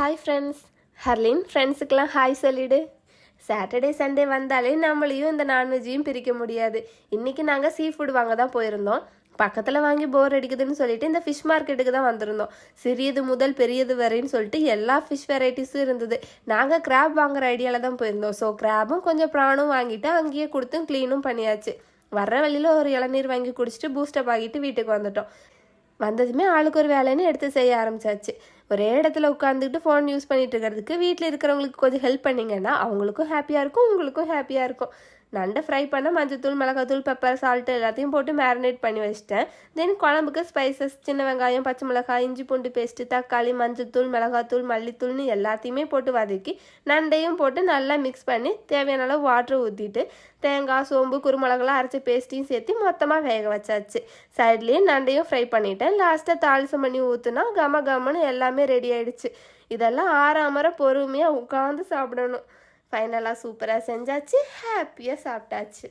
Hi friends Harleen ஃப்ரெண்ட்ஸுக்கெல்லாம் hi சொல்லிடு. Saturday Sunday வந்தாலே நம்மளையும் இந்த நான்வெஜ்ஜையும் பிரிக்க முடியாது. இன்றைக்கி நாங்கள் சீ ஃபுட் வாங்க தான் போயிருந்தோம். பக்கத்தில் வாங்கி போர் அடிக்குதுன்னு சொல்லிட்டு இந்த ஃபிஷ் மார்க்கெட்டுக்கு தான் வந்திருந்தோம். சிறியது முதல் பெரியது வரைன்னு சொல்லிட்டு எல்லா ஃபிஷ் வெரைட்டிஸும் இருந்தது. நாங்கள் கிராப் வாங்குற ஐடியாவில் தான் போயிருந்தோம். ஸோ கிராபும் கொஞ்சம் ப்ரானும் வாங்கிட்டு அங்கேயே கொடுத்து க்ளீனும் பண்ணியாச்சு. வர்ற வழியில் ஒரு இளநீர் வாங்கி குடிச்சிட்டு பூஸ்டப் ஆகிட்டு வீட்டுக்கு வந்துட்டோம். வந்ததுமே ஆளுக்கு ஒரு வேலைன்னு எடுத்து செய்ய ஆரம்பிச்சாச்சு. ஒரே இடத்துல உட்காந்துக்கிட்டு ஃபோன் யூஸ் பண்ணிட்டு இருக்கிறதுக்கு வீட்டில் இருக்கிறவங்களுக்கு கொஞ்சம் ஹெல்ப் பண்ணிங்கன்னா அவங்களுக்கும் ஹாப்பியாக இருக்கும் உங்களுக்கும் ஹாப்பியாக இருக்கும். நண்டை ஃப்ரை பண்ண மஞ்சத்தூள் மிளகாத்தூள் பெப்பர் சால்ட்டு எல்லாத்தையும் போட்டு மேரினேட் பண்ணி வச்சிட்டேன். தென் குழம்புக்கு ஸ்பைசஸ் சின்ன வெங்காயம் பச்சை மிளகாய் இஞ்சி பூண்டு பேஸ்ட்டு தக்காளி மஞ்சத்தூள் மிளகாத்தூள் மல்லித்தூள்னு எல்லாத்தையுமே போட்டு வதக்கி நண்டையும் போட்டு நல்லா மிக்ஸ் பண்ணி தேவையான அளவு வாட்டர் ஊற்றிட்டு தேங்காய் சோம்பு குருமிளகெல்லாம் அரைச்சி பேஸ்ட்டையும் சேர்த்து மொத்தமாக வேக வச்சாச்சு. சைட்லேயும் நண்டையும் ஃப்ரை பண்ணிட்டேன். லாஸ்ட்டாக தாளிசம் பண்ணி ஊற்றுனா கம கமன்னு எல்லாமே ரெடி ஆயிடுச்சு. இதெல்லாம் ஆறாமற பொறுமையாக உட்காந்து சாப்பிடணும். ஃபைனலாக சூப்பராக செஞ்சாச்சு ஹாப்பியாக சாப்பிட்டாச்சு.